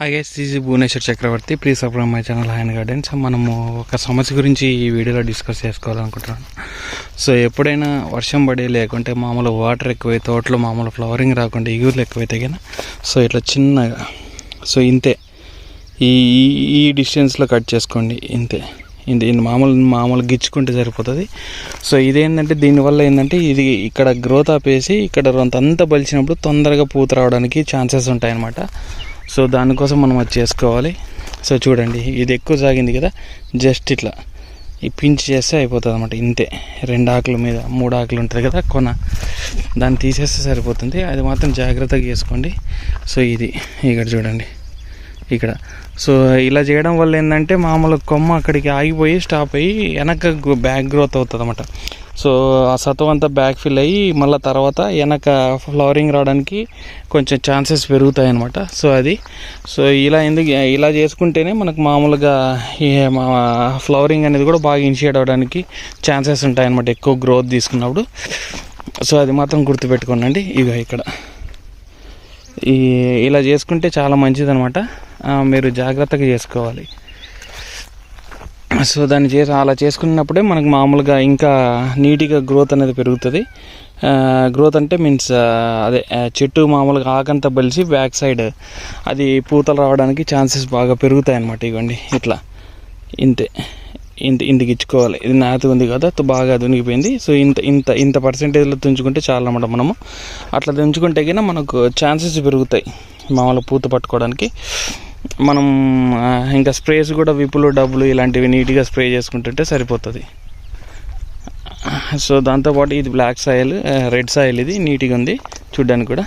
Hi guys Bhuvaneswar Chakravarthi please subscribe my channel హాయన్ gardens మనము ఒక సమస్య గురించి ఈ వీడియోలో డిస్కస్ చేసుకోవాలనుకుంటున్నాను సో ఎప్పుడైనా వర్షం పడి లేకుంటే మామూలు వాటర్ ఎక్కువై తోటలో మామూలు ఫ్లవరింగ్ రాకుండా ఇగురులు ఎక్కువైతే కానీ సో ఇట్లా చిన్నగా సో ఇంతే. ఈ ఈ- ఈ డిస్టెన్స్లో కట్ చేసుకోండి ఇంతే. ఇంత ఇంత మామూలు మామూలు గిచ్చుకుంటే సరిపోతుంది. సో ఇదేంటంటే దీనివల్ల ఏంటంటే ఇది ఇక్కడ గ్రోత్ ఆపేసి ఇక్కడ రొంత అంతా బలిచినప్పుడు తొందరగా పూత రావడానికి ఛాన్సెస్ ఉంటాయన్నమాట. సో దానికోసం మనం అది చేసుకోవాలి. సో చూడండి ఇది ఎక్కువ సాగింది కదా జస్ట్ ఇట్లా. ఈ పించ్ చేస్తే అయిపోతుంది అనమాట ఇంతే. రెండు ఆకుల మీద మూడు ఆకులు ఉంటుంది కదా కొన. దాన్ని తీసేస్తే సరిపోతుంది. అది మాత్రం జాగ్రత్తగా చేసుకోండి. సో ఇది ఇక్కడ చూడండి. ఇక్కడ. సో ఇలా చేయడం వల్ల ఏంటంటే మామూలు కొమ్మ అక్కడికి ఆగిపోయి స్టాప్ అయ్యి వెనక బ్యాక్ గ్రోత్ అవుతుంది అనమాట సో ఆ సత్వం అంతా బ్యాక్ ఫిల్ అయ్యి మళ్ళీ తర్వాత వెనక ఫ్లవరింగ్ రావడానికి కొంచెం ఛాన్సెస్ పెరుగుతాయి అనమాట సో అది. సో ఇలా ఎందుకు ఇలా చేసుకుంటేనే మనకు మామూలుగా మా ఫ్లవరింగ్ అనేది కూడా బాగా ఇనిషియేట్ అవ్వడానికి ఛాన్సెస్ ఉంటాయి అనమాట ఎక్కువ గ్రోత్ తీసుకున్నప్పుడు. సో అది మాత్రం గుర్తుపెట్టుకోనండి. ఇక ఇక్కడ. ఈ ఇలా చేసుకుంటే చాలా మంచిది అనమాట మీరు జాగ్రత్తగా చేసుకోవాలి. సో దాన్ని చేసి అలా చేసుకున్నప్పుడే మనకు మామూలుగా ఇంకా నీట్గా గ్రోత్ అనేది పెరుగుతుంది. గ్రోత్ అంటే మీన్స్ అదే చెట్టు మామూలుగా ఆకంతా బలిసి బ్యాక్ సైడ్ అది పూతలు రావడానికి ఛాన్సెస్ బాగా పెరుగుతాయి అన్నమాట ఇవ్వండి ఇట్లా. ఇంతే. ఇంత ఇంటికి ఇచ్చుకోవాలి ఇది నాతి ఉంది కదా బాగా దునిగిపోయింది. సో ఇంత ఇంత ఇంత పర్సెంటేజ్లో తుంచుకుంటే చాలా అన్నమాట మనము. అట్లా తుంచుకుంటే కన్నా మనకు ఛాన్సెస్ పెరుగుతాయి మామూలు పూత పట్టుకోవడానికి. మనం ఇంకా స్ప్రేస్ కూడా విపులు డబ్బులు ఇలాంటివి నీట్గా స్ప్రే చేసుకుంటుంటే సరిపోతుంది. సో దాంతోపాటు ఇది బ్లాక్ సాయిల్ రెడ్ సాయిల్ ఇది నీట్గా ఉంది చూడ్డానికి కూడా.